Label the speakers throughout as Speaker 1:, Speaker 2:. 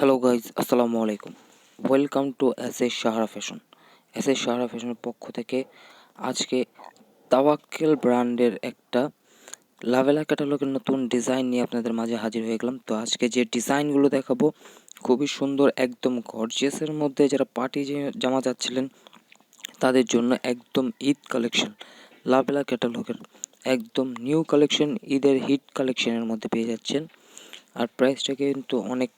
Speaker 1: Hello guys আসসালামু আলাইকুম welcome to S S Sahara fashion S S Sahara ফ্যাশনের পক্ষ থেকে আজকে তাওয়াক্কেল ব্র্যান্ডের একটা লাভেলা ক্যাটালগের নতুন ডিজাইন নিয়ে আপনাদের মাঝে হাজির হয়ে গেলাম। তো আজকে যে ডিজাইনগুলো দেখাবো, খুবই সুন্দর, একদম গর্জিয়াসের মধ্যে যারা পার্টি জামা যাচ্ছিলেন তাদের জন্য একদম ঈদ কালেকশন, লাভেলা ক্যাটালগের। একদম নিউ কালেকশন, ঈদের হিট কালেকশনের মধ্যে পেয়ে যাচ্ছেন। আর প্রাইসটা কিন্তু অনেক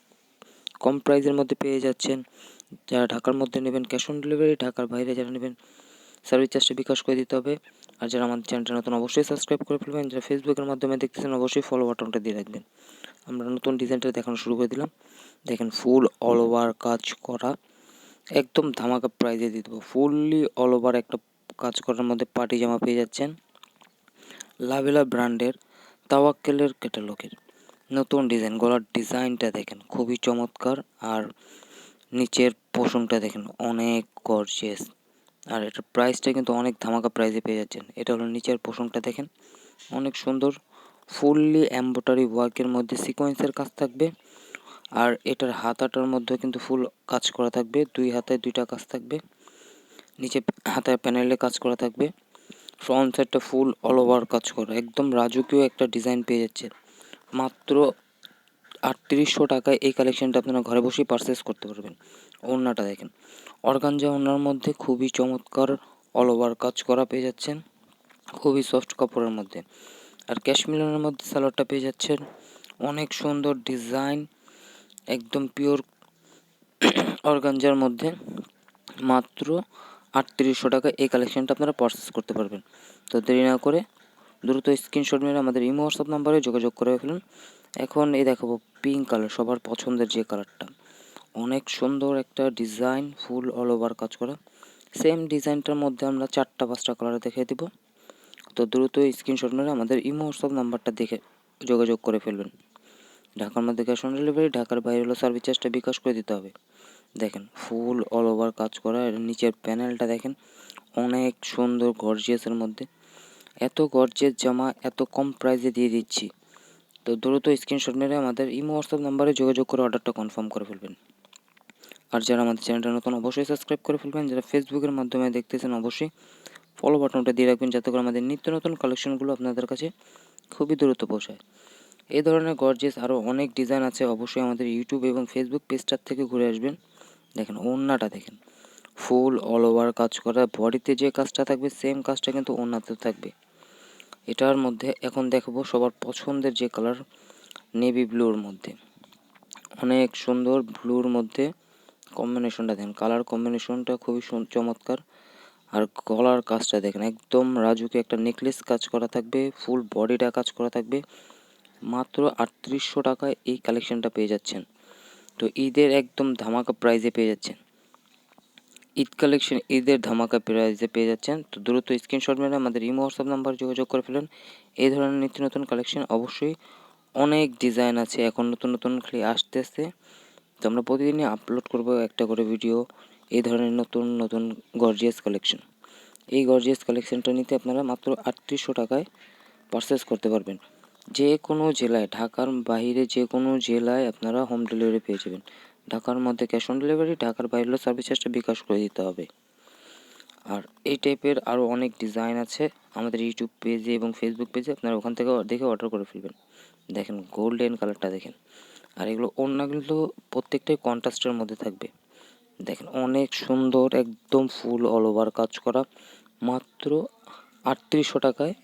Speaker 1: কম প্রাইসের মধ্যে পেয়ে যাচ্ছেন। যারা ঢাকার মধ্যে নেবেন ক্যাশ অন ডেলিভারি ঢাকার বাইরে যারা নেবেন সার্ভিস চার্জটা বিকাশ করে দিতে হবে। আর যারা আমাদের চ্যানেলটা নতুন, অবশ্যই সাবস্ক্রাইব করে ফেলবেন। যারা ফেসবুকের মাধ্যমে দেখতেছেন, অবশ্যই ফলো বাটনটা দিয়ে রাখবেন। আমরা নতুন ডিজাইনটা দেখানো শুরু করে দিলাম। দেখেন ফুল অল ওভার কাজ করা। একদম ধামাকা প্রাইজে দিয়ে দেবো। ফুললি অল ওভার একটা কাজ করার মধ্যে পার্টি জামা পেয়ে যাচ্ছেন। লাভেলা ব্র্যান্ডের তাওয়াক্কেলের ক্যাটালগের নতুন ডিজাইন গলার ডিজাইনটা দেখেন, খুবই চমৎকার। আর নিচের পোষণটা দেখেন, অনেক গর্জিয়াস আর এটার প্রাইসটা কিন্তু অনেক ধামাকা প্রাইসে পেয়ে যাচ্ছেন। এটা হলো নিচের পোষণটা দেখেন, অনেক সুন্দর। ফুললি এম্ব্রয়ডারি ওয়ার্কের মধ্যে সিকোয়েন্সের কাজ থাকবে। আর এটার হাতাটার মধ্যে কিন্তু ফুল কাজ করা থাকবে। দুই হাতায় দুইটা কাজ থাকবে। নিচে হাতায় প্যানেলে কাজ করা থাকবে। ফ্রন্ট সাইডটা ফুল অল ওভার কাজ করা। একদম রাজকীয় একটা ডিজাইন পেয়ে যাচ্ছে মাত্র আটত্রিশশো টাকায় এই কালেকশনটা আপনারা ঘরে বসেই পারচেস করতে পারবেন। ওড়নাটা দেখেন। অর্গানজা ওড়নার মধ্যে খুবই চমৎকার অল ওভার কাজ করা পেয়ে যাচ্ছেন। খুবই সফট কাপড়ের মধ্যে। আর ক্যাশমিলনের মধ্যে সালোয়ারটা পেয়ে যাচ্ছেন। অনেক সুন্দর ডিজাইন একদম পিওর অর্গানজার মধ্যে মাত্র আটত্রিশশো টাকা এই কালেকশনটা আপনারা পারচেস করতে পারবেন। তো দেরি না করে দ্রুত স্ক্রিনশট মেরে আমাদের ইমো হোয়াটসঅ্যাপ নাম্বারে যোগাযোগ করে ফেলুন। এখন এই দেখাবো পিঙ্ক কালার সবার পছন্দের যে কালারটা অনেক সুন্দর একটা ডিজাইন ফুল অল ওভার কাজ করা। সেম ডিজাইনটার মধ্যে আমরা চারটা, পাঁচটা কালার দেখিয়ে দিব। তো দ্রুত স্ক্রিনশট মেরে আমাদের ইমো হোয়াটসঅ্যাপ নাম্বারটা দেখে যোগাযোগ করে ফেলবেন ঢাকার মধ্যে ক্যাশ অন ডেলিভারি ঢাকার বাইরে হলো সার্ভিস চার্জটা বিকাশ করে দিতে হবে। দেখেন, ফুল অল ওভার কাজ করা নিচের প্যানেলটা দেখেন, অনেক সুন্দর গর্জিয়াসের মধ্যে। এত গর্জের জামা, এত কম প্রাইসে দিয়ে দিচ্ছি। তো দ্রুত স্ক্রিনশট মেরে আমাদের ইমো হোয়াটসঅ্যাপ নাম্বারে যোগাযোগ করে অর্ডারটা কনফার্ম করে ফেলবেন। আর যারা আমাদের চ্যানেলটা নতুন, অবশ্যই সাবস্ক্রাইব করে ফেলবেন। যারা ফেসবুকের মাধ্যমে দেখতেছেন, অবশ্যই ফলো বাটনটা দিয়ে রাখবেন, যাতে করে আমাদের নিত্য নতুন কালেকশনগুলো আপনাদের কাছে খুবই দ্রুত পৌঁছায়। এই ধরনের গর্জেস আরও অনেক ডিজাইন আছে, অবশ্যই আমাদের ইউটিউব এবং ফেসবুক পেজটার থেকে ঘুরে আসবেন। দেখেন ওড়নাটা দেখেন। ফুল অল ওভার কাজ করা বডিতে যে কাজটা থাকবে সেম কাজটা কিন্তু ওড়নাতেও থাকবে। এটার মধ্যে এখন দেখব সবার পছন্দের যে কালার নেভি ব্লুর মধ্যে। অনেক সুন্দর ব্লুর মধ্যে কম্বিনেশনটা দেখেন। কালার কম্বিনেশনটা খুবই চমৎকার। আর গলার কাজটা দেখেন, একদম রাজুকে একটা নেকলেস কাজ করা থাকবে ফুল বডিটা কাজ করা থাকবে। মাত্র আটত্রিশশো টাকায় এই কালেকশনটা পেয়ে যাচ্ছেন। তো ঈদের একদম ধামাকা প্রাইজে পেয়ে যাচ্ছেন। ঈদ কালেকশন ঈদের ধামাকা প্রাইজে পেয়ে যাচ্ছেন। তো দ্রুত স্ক্রিনশট মেরে আমাদের ইমো হোয়াটসঅ্যাপ নাম্বার যোগাযোগ করে ফেলুন। এই ধরনের নিত্য নতুন কালেকশন অবশ্যই অনেক ডিজাইন আছে, এখন নতুন নতুন খালি আসতেছে। তো আমরা প্রতিদিনই আপলোড করব একটা করে ভিডিও এই ধরনের নতুন নতুন গর্জিয়াস কালেকশন এই গর্জিয়াস কালেকশনটা নিতে আপনারা মাত্র আটত্রিশশো টাকায় পারচেস করতে পারবেন। যে কোনো জেলায়, ঢাকার বাইরে যে কোনো জেলায় আপনারা হোম ডেলিভারি পেয়ে যাবেন। ঢাকার মধ্যে ক্যাশ অন ডেলিভারি ঢাকার বাইরেও সার্ভিস চার্জটা বিকাশ করে দিতে হবে। আর এই টাইপের আরও অনেক ডিজাইন আছে আমাদের ইউটিউব পেজে এবং ফেসবুক পেজে আপনারা ওখান থেকে দেখে অর্ডার করে ফেলবেন। দেখেন গোল্ডেন কালারটা দেখেন। আর এগুলো অন্যগুলো প্রত্যেকটাই কন্ট্রাস্টের মধ্যে থাকবে। দেখেন অনেক সুন্দর, একদম ফুল অল ওভার কাজ করা। মাত্র আটত্রিশশো টাকায়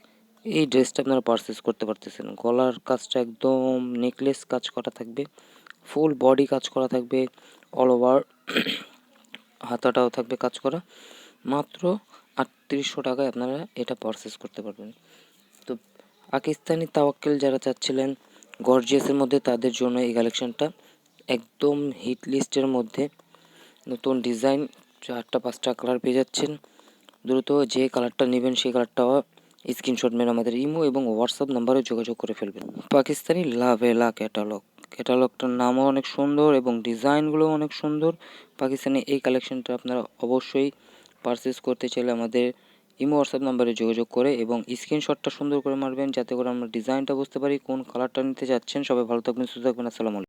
Speaker 1: এই ড্রেসটা আপনারা পারচেস করতে পারতেছেন। গলার কাজটা একদম নেকলেস কাজ করা থাকবে ফুল বডি কাজ করা থাকবে অল ওভার হাতাটাও থাকবে কাজ করা। মাত্র আটত্রিশশো টাকায় আপনারা এটা পারচেস করতে পারবেন। তো পাকিস্তানি তাওয়াক্কেল যারা চাচ্ছিলেন গর্জিয়াসের মধ্যে তাদের জন্য এই কালেকশনটা একদম হিট লিস্টের মধ্যে। নতুন ডিজাইন চারটা পাঁচটা কালার পেয়ে যাচ্ছেন। দ্রুত যে কালারটা নেবেন, সেই কালারটা স্ক্রিনশট মেরে আমাদের ইমো এবং হোয়াটসঅ্যাপ নাম্বারে যোগাযোগ করে ফেলবেন। পাকিস্তানি লাভেলা ক্যাটালগ। ক্যাটালগটার নামও অনেক সুন্দর এবং ডিজাইনগুলো অনেক সুন্দর। পাকিস্তানি এই কালেকশনটা আপনারা অবশ্যই পারচেস করতে চাইলে আমাদের ইমো, হোয়াটসঅ্যাপ নাম্বারে যোগাযোগ করে এবং স্ক্রিনশটটা সুন্দর করে মারবেন যাতে করে আমরা ডিজাইনটা বুঝতে পারি, কোন কালারটা নিতে যাচ্ছেন। সবাই ভালো থাকবেন, সুস্থ থাকবেন। আসসালামু